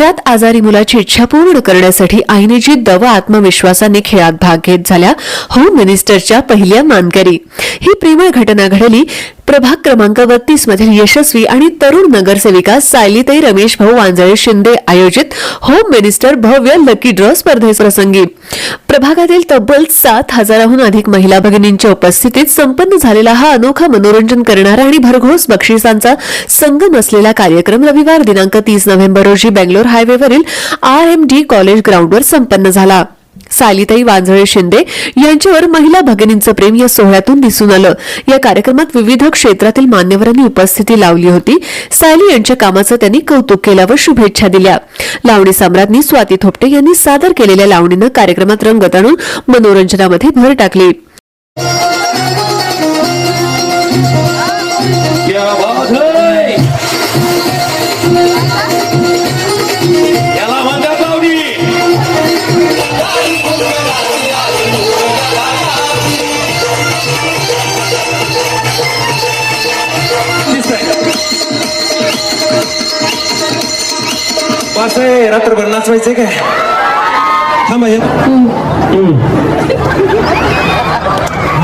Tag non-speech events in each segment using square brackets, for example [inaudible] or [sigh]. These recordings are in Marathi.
घरात आजारी मुलाची इच्छा पूर्ण करण्यासाठी आईने जी दवा आत्मविश्वासाने खेळात भाग घेत झाल्या होम मिनिस्टरच्या पहिल्या मानकरी. ही प्रेमळ घटना घडली प्रभाग क्रमांक बत्तीस मधील यशस्वी आणि तरुण नगरसेविका सायलीताई रमेश भाऊ वांजळे शिंदे आयोजित होम मिनिस्टर भव्य लकी ड्रॉ स्पर्धेप्रसंगी प्रभागातील तब्बल सात हजाराहून अधिक महिला भगिनींच्या उपस्थितीत संपन्न झालेला हा अनोखा मनोरंजन करणारा आणि भरघोस बक्षिसांचा संगम असलेला कार्यक्रम रविवार दिनांक तीस नोव्हेंबर रोजी बेंगलोर हायवेवरील आर एम डी कॉलेज ग्राउंडवर संपन्न झाला. सायलीताई वांजळे शिंदे यांच्यावर महिला भगिनींचं प्रेम या सोहळ्यातून दिसून आलं. या कार्यक्रमात विविध क्षेत्रातील मान्यवरांनी उपस्थिती लावली होती. सायली यांच्या कामाचं त्यांनी कौतुक केलं व शुभेच्छा दिल्या. लावणी सम्राज्ञी स्वाती थोपटे यांनी सादर केलेल्या लावणीनं कार्यक्रमात रंगत आणून मनोरंजनामध्ये भर टाकली. पाच आहे रात्रभर नाचवायचंय काय? थांबा हे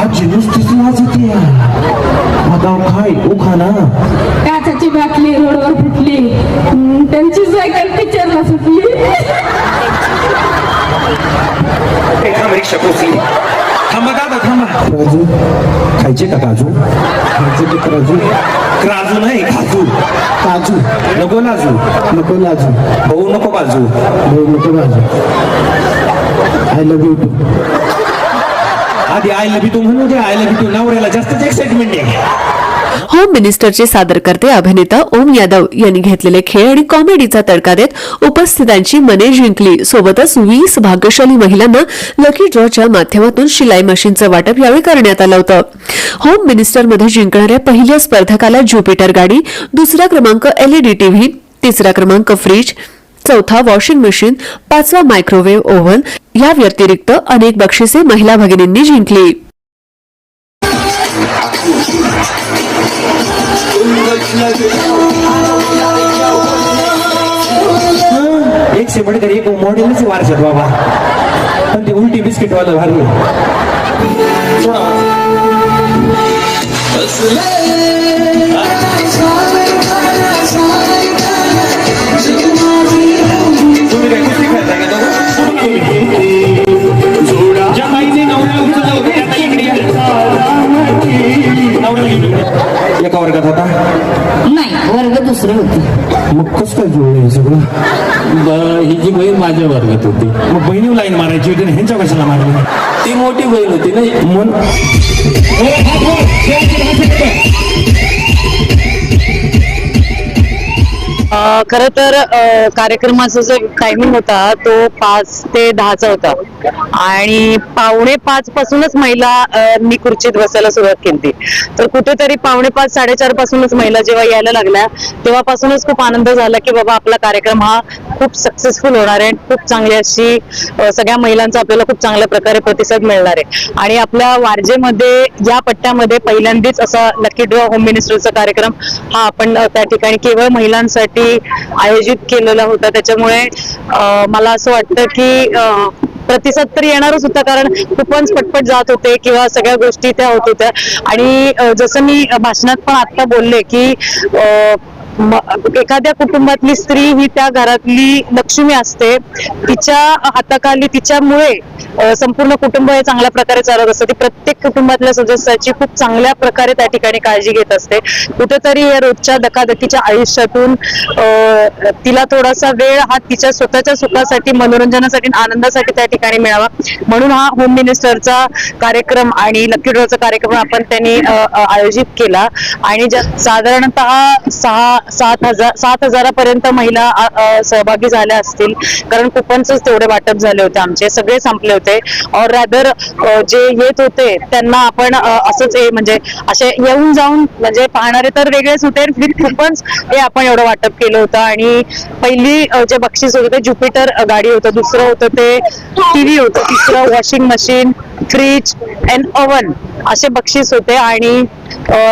आजी नुसतीच नाच होती आता काय उखाना काचाची बाटली रोडवर फुटली. त्यांची सायकल टीचरला सुटली. रिक्षा पोचली थांबा दादा थांबा. राजू खायचे का काजू? खायचे का राजू राजू नाही काजू. काजू. नको लाजू नको लाजू भाऊ नको बाजू. भाऊ नको बाजू आय लव्ह यू टू आधी आय लव्ह यू टू म्हणू दे आय लव्ह यू टू नवऱ्याला जास्तच एक्साइटमेंट आहे. होम मिनिस्टरचे सादरकर्ते अभिनेता ओम यादव यांनी घेतलेले खेळ आणि कॉमेडीचा तडका देत उपस्थितांची मने जिंकली. सोबतच वीस भाग्यशाली महिलांना लकी ड्रॉच्या माध्यमातून शिलाई मशीनचं वाटप यावेळी करण्यात आलं होतं. होम मिनिस्टरमध्ये जिंकणाऱ्या पहिल्या स्पर्धकाला ज्युपिटर गाडी दुसरा क्रमांक एलईडी टीव्ही तिसरा क्रमांक फ्रीज चौथा वॉशिंग मशीन पाचवा मायक्रोवेव्ह ओव्हन या व्यतिरिक्त अनेक बक्षिसे महिला भगिनींनी जिंकली. एक से बढ़कर एक मॉडेलच वारसत बाबा. पण ते उलटी बिस्किट वाला भारी तुम्ही वर्गात होता? नाही वर्ग दुसरे होते. मग कसं काय जुळलं हे सगळं? ब- ही जी बहीण माझ्या वर्गात होती. मग बहिणी लाईन मारायची होती ना ह्यांच्या कशाला मारली? ती मोठी बहीण होती ना. मन खर तर कार्यक्रमाचा जो टायमिंग होता तो पाच ते दहाचा होता. आणि पावणे पाच पासूनच महिला मी खुर्चीत बसायला सुरुवात केली. तर कुठेतरी पावणे पाच साडेचार पासूनच महिला जेव्हा यायला लागल्या तेव्हापासूनच खूप आनंद झाला की बाबा आपला कार्यक्रम हा खूप सक्सेसफुल होणार आहे. खूप चांगली अशी सगळ्या महिलांचा आपल्याला खूप चांगल्या प्रकारे प्रतिसाद मिळणार आहे. आणि आपल्या वारजेमध्ये या पट्ट्यामध्ये पहिल्यांदाच असा लकी ड्रॉ होम मिनिस्टरचा कार्यक्रम हा आपण त्या ठिकाणी केवळ महिलांसाठी आयोजित केलेला होता. त्याच्यामुळे मला असं वाटतं की प्रतिसाद तर येणारच होता. कारण खूपच पटपट जात होते किंवा सगळ्या गोष्टी त्या होत होत्या. आणि जसं मी भाषणात पण आता बोलले की एखाद्या कुटुंबातली स्त्री ही त्या घरातली लक्ष्मी असते. तिच्या हाताखाली तिच्यामुळे संपूर्ण कुटुंब हे चांगल्या प्रकारे चालत असतं. ती प्रत्येक कुटुंबातल्या सदस्याची खूप चांगल्या प्रकारे त्या ठिकाणी काळजी घेत असते. कुठेतरी या रोजच्या धकाधकीच्या आयुष्यातून तिला थोडासा वेळ हा तिच्या स्वतःच्या सुखासाठी मनोरंजनासाठी आनंदासाठी त्या ठिकाणी मिळावा. म्हणून हा होम मिनिस्टरचा कार्यक्रम आणि लकी ड्रॉचा कार्यक्रम आपण त्यांनी आयोजित केला. आणि ज्या साधारणतः सहा सात हजार सात हजारापर्यंत महिला सहभागी झाल्या असतील. कारण कुपनच तेवढे वाटप झाले होते आमचे. सगळे संपले होते. और रॅदर जे येत होते त्यांना आपण असंच हे म्हणजे असे येऊन जाऊन म्हणजे पाहणारे तर वेगळेच होते. विथ कुपन्स हे आपण एवढं वाटप केलं होतं. आणि पहिली जे बक्षीस होतं ते ज्युपिटर गाडी होतं. दुसरं होतं ते टीव्ही होतं. तिसरं washing machine fridge and oven असे बक्षीस होते आणि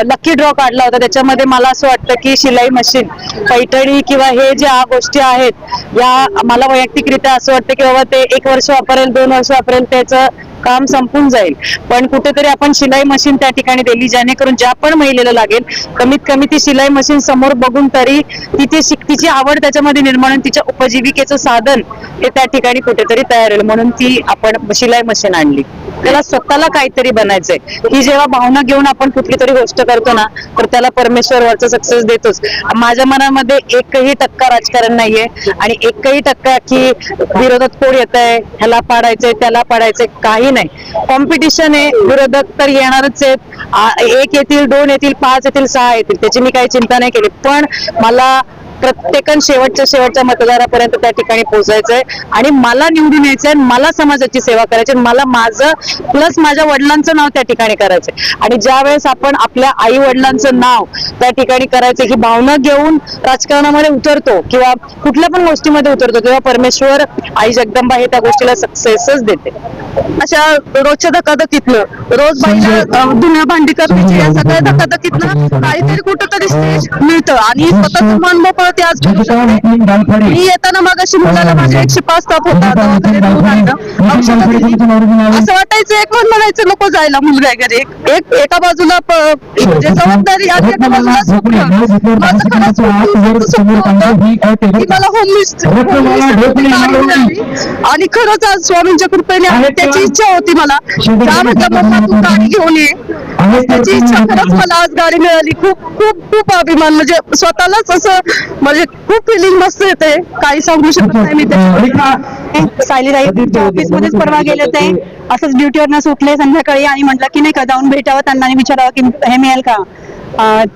लकी ड्रॉ काढला होता. त्याच्यामध्ये मला असं वाटतं की शिलाई मशीन पैठणी किंवा हे ज्या गोष्टी आहेत या मला वैयक्तिकरित्या असं वाटतं की बाबा ते एक वर्ष वापरेल दोन वर्ष वापरेल त्याचं काम संपून जाईल. पण कुठेतरी आपण शिलाई मशीन त्या ठिकाणी दिली जेणेकरून ज्या पण महिलेला लागेल कमीत कमी ती शिलाई मशीन समोर बघून तरी तिथे शिक तिची आवड त्याच्यामध्ये निर्माण होऊन तिच्या उपजीविकेचं साधन हे त्या ठिकाणी कुठेतरी तयार होईल. म्हणून ती आपण शिलाई मशीन आणली. त्याला स्वतःला काहीतरी बनायचंय. ही जेव्हा भावना घेऊन आपण कुठली तरी गोष्ट करतो ना तर त्याला परमेश्वर वरचा सक्सेस देतोच. माझ्या मनामध्ये एकही टक्का राजकारण नाहीये आणि एकही टक्का की विरोधात कोण येत आहे ह्याला पाडायचंय त्याला पाडायचंय काही नाही. कॉम्पिटिशन आहे विरोधक तर येणारच आहेत. एक येतील दोन येतील पाच येतील सहा येतील. त्याची मी काही चिंता नाही केली. पण मला प्रत्येकन शेवटच्या शेवटच्या मतदारापर्यंत त्या ठिकाणी पोहोचायचंय. आणि मला निवडून यायचंय मला समाजाची सेवा करायची आणि मला माझं प्लस माझ्या वडिलांचं नाव त्या ठिकाणी करायचंय. आणि ज्या वेळेस आपण आपल्या आई वडिलांचं नाव त्या ठिकाणी करायचं ही भावना घेऊन राजकारणामध्ये उतरतो किंवा कुठल्या पण गोष्टीमध्ये उतरतो तेव्हा परमेश्वर आई जगदंबा हे त्या गोष्टीला सक्सेसच देते. अशा रोजच्या धकाधकीतनं रोज बाईला धुण्या भांडी करण्याची या सगळ्या धकाधकीतनं काहीतरी कुठंतरी स्टेज मिळतं. आणि स्वतःच मन मोकळं आज मी येताना मग अशी मुलाला माझे एकशे पाच ताप होता. असं वाटायचं एक म्हणायचं नको जायला मुलगा घरी. एक- एक बाजूला म्हणजे जबाबदारी आणि एका बाजूला स्वप्न माझं खरंच खूप स्वप्न होतं. की मला होम आणि खरंच आज स्वामींच्या कृपेने त्याची इच्छा होती मला. म्हटलं मम्मा तू गाडी घेऊन ये. त्याची इच्छा खरंच मला आज गाडी मिळाली. खूप खूप खूप अभिमान. म्हणजे स्वतःलाच असं म्हणजे खूप फिलिंग मस्त येते. काही सांगू शकत नाही मी त्याच्याबद्दल. [laughs] सायलीताई ऑफिस मध्येच परवा गेले होते. असंच ड्युटीवरनं सुटले संध्याकाळी आणि म्हटलं की नाही का जाऊन भेटावं त्यांना आणि विचारावं की हे मिळेल का?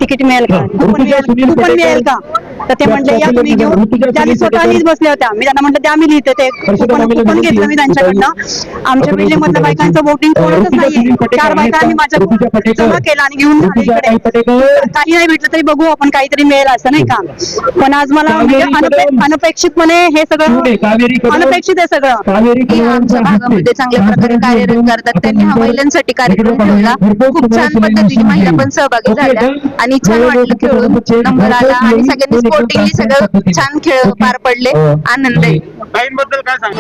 तिकीट मिळेल का? कुपन मिळेल कुपन मिळेल का? तर ते म्हटले या तुम्ही घेऊन. त्यांनी स्वतःनीच बसल्या होत्या. मी त्यांना म्हटलं द्या मी लिहिते ते कुपन कुपन घेतलं मी त्यांच्याकडनं? आमच्या बिल्डिंग मधल्या बायकांचं वोटिंग कोणतच नाहीये. चार बायकांनी माझ्या जमा केला आणि घेऊन काही नाही भेटलं तरी बघू आपण काहीतरी मिळेल असं नाही का? पण आज मला म्हणजे अनपे- अनपेक्षितपणे हे सगळं अनपेक्षित आहे सगळं. आमच्या भागामध्ये चांगल्या प्रकारे कार्यरत करतात. त्यांनी हा महिलांसाठी कार्यक्रम ठेवला. खूप छान पद्धतीने महिला पण सहभागी झाल्या आणि छान वाटलं खेळून. नंबर आला आणि सगळ्यांनी स्पोर्टिंगली सगळं छान खेळ पार पडले. आनंद आहे. बद्दल काय सांग